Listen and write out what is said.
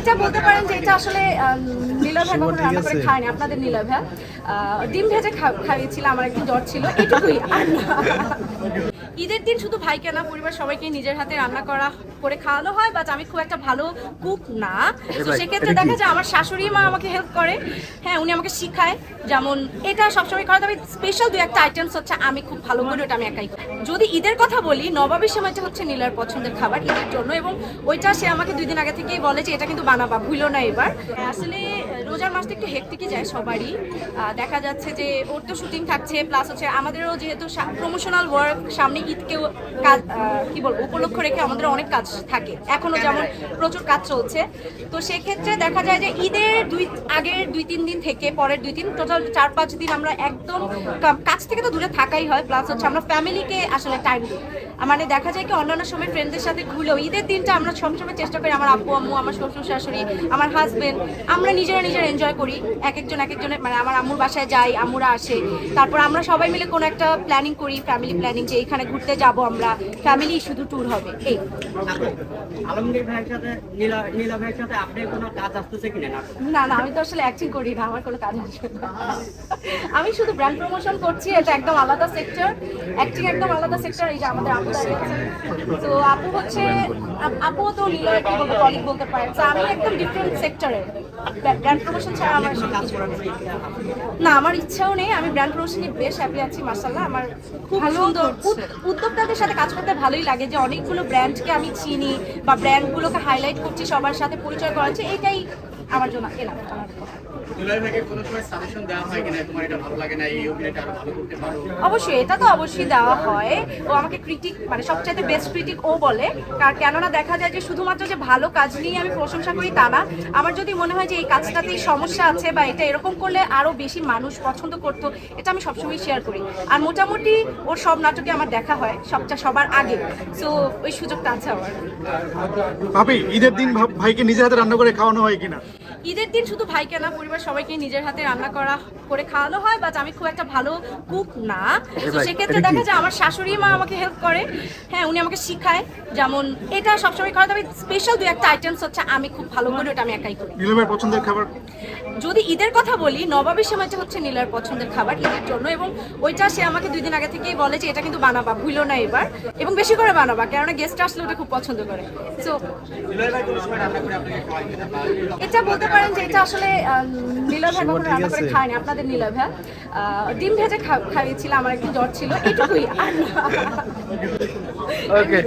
এটা বলতে পারেন যে এটা আসলে নীলা ভাই কখনো রান্না করে খায়নি। আপনাদের নীলা ভাই। আহ, ডিম ভেজে খাইয়েছিল আমার একটু জ্বর ছিল এটুকুই। আর। ঈদের দিন শুধু ভাইকে না পরিবার সবাইকে নিজের হাতে রান্না করা করে খাওয়ানো হয় বাট আমি খুব একটা ভালো কুক না। তো সেক্ষেত্রে দেখা যায় আমার শাশুড়ি মা আমাকে হেল্প করে। হ্যাঁ উনি আমাকে শিখায়। যেমন এটা সবসময় করা তবে স্পেশাল দু একটা আইটেমস হচ্ছে আমি খুব ভালো করি ওটা আমি একাই যদি ঈদের কথা বলি নবাবের সময়টা হচ্ছে নীলার পছন্দের খাবার ঈদের জন্য এবং ওইটা সে আমাকে দুই দিন আগে থেকেই বলে যে এটা কিন্তু বানাবা ভুলো না এবার। আসলে রোজার মাসটা একটু হেক্টিকই যায় সবারই। দেখা যাচ্ছে যে ওর তো শুটিং থাকছে প্লাস হচ্ছে আমাদেরও যেহেতু প্রমোশনাল ওয়ার্ক সামনে ঈদকেও কাজ কি বলব, উপলক্ষ রেখে আমাদের অনেক কাজ থাকে। এখনও যেমন প্রচুর কাজ চলছে। তো সেক্ষেত্রে দেখা যায় যে ঈদের দুই, আগের দুই, তিন দিন থেকে পরের দুই তিন টোটাল চার, পাঁচ দিন আমরা একদম কাজ থেকে তো দূরে থাকাই হয় প্লাস হচ্ছে আমরা ফ্যামিলিকে আসলে টাইম দিই। মানে দেখা যায় কি অন্যান্য সময় ফ্রেন্ডদের সাথে ঘুরলেও ঈদের দিনটা আমরা সবসময় চেষ্টা করি আমার আব্বু, আম্মু, আমার শ্বশুর, শাশুড়ি, আমার হাজবেন্ড আমরা নিজেরা নিজেরা এনজয় করি। এক একজন, এক একজনের মানে আমার আম্মুর বাসায় যাই, আম্মুরা আসে। তারপর আমরা সবাই মিলে কোনো একটা প্ল্যানিং করি ফ্যামিলি প্ল্যানিং যে এখানে ঘুরতে যাব আমরা। ফ্যামিলি শুধু ট্যুর হবে। এই। আলমগীর ভাইয়ের সাথে নীলা নীলা ভাইয়ের সাথে আপনি কোনো কাজ আসতেছে কিনা? না না আমি তো আসলে অ্যাক্টিং করি না আমার কোনো কাজ আসবে আমি শুধু ব্র্যান্ড প্রমোশন করছি এটা একদম আলাদা সেক্টর অ্যাক্টিং একদম আলাদা সেক্টর এই যে আমাদের আপু দাঁড়িয়ে আছে। তো আপু হচ্ছে আপ- তো লীলা কি বলব বলতে পারেন। তো আমি একদম ডিফারেন্ট সেক্টরের ব্র্যান্ড প্রমোশন ছাড়া আমার না আমার ইচ্ছাও নেই। আমি ব্র্যান্ড প্রমোশনে বেশ হ্যাপি আছি মার্শাল্লাহ আমার খুব সুন্দর উদ- উদ্যোক্তাদের সাথে কাজ করতে ভালোই লাগে যে অনেকগুলো ব্র্যান্ডকে আমি চিনি বা ব্র্যান্ডগুলোকে হাইলাইট করছি সবার সাথে পরিচয় করাচ্ছি। এটাই আমার জন্য এলাম দুলাল ভাইকে কোনো সময় সাজেশন দেওয়া হয় কিনা? তোমার এটা ভালো লাগে না এই অভিনয়টা আরও ভালো করতে পারো? অবশ্যই এটা তো অবশ্যই দেওয়া হয়। ও আমাকে ক্রিটিক মানে সবচাইতে বেস্ট ক্রিটিক ও বলে। কার কেননা দেখা যায় যে শুধুমাত্র যে ভালো কাজ নিয়ে আমি প্রশংসা করি তা না আমার যদি মনে হয় যে এই কাজটাতেই সমস্যা আছে বা এটা এরকম করলে আরও বেশি মানুষ পছন্দ করতো এটা আমি সবসময় শেয়ার করি। আর মোটামুটি ওর সব নাটকে আমার দেখা হয় সবটা সবার আগে। সো ওই সুযোগটা আছে আমার। ভাবি ঈদের দিন ভাব- ভাইকে নিজের হাতে রান্না করে খাওয়ানো হয় কিনা? ঈদের দিন শুধু ভাইকে না পরিবার সবাইকে নিজের হাতে রান্না করা করে খাওয়ানো হয় বাট আমি খুব একটা ভালো কুক না। তো সেক্ষেত্রে দেখা যায় আমার শাশুড়ি মা আমাকে হেল্প করে। হ্যাঁ উনি আমাকে শিখায় যেমন এটা সবসময় করা তবে স্পেশাল দু একটা আইটেমস হচ্ছে আমি খুব ভালো করি ওটা আমি একাই করি। নীলমের পছন্দের খাবার? যদি ঈদের কথা বলি নবাবের সময়টা হচ্ছে নীলার পছন্দের খাবার ঈদের জন্য এবং ওইটা সে আমাকে দুই দিন আগে থেকেই বলে যে এটা কিন্তু বানাবা ভুলো না এবার। এবং বেশি করে বানাবা কেননা গেস্ট আসলে ওটা খুব পছন্দ করে। সো এটা বলতে পারেন যে এটা আসলে নীলা ভাই কখনো রান্না করে খায়নি। আপনাদের নীলা ভাই আহ, ডিম ভেজে খাইয়েছিল আমার একটু জ্বর ছিল এটুকুই আর ওকে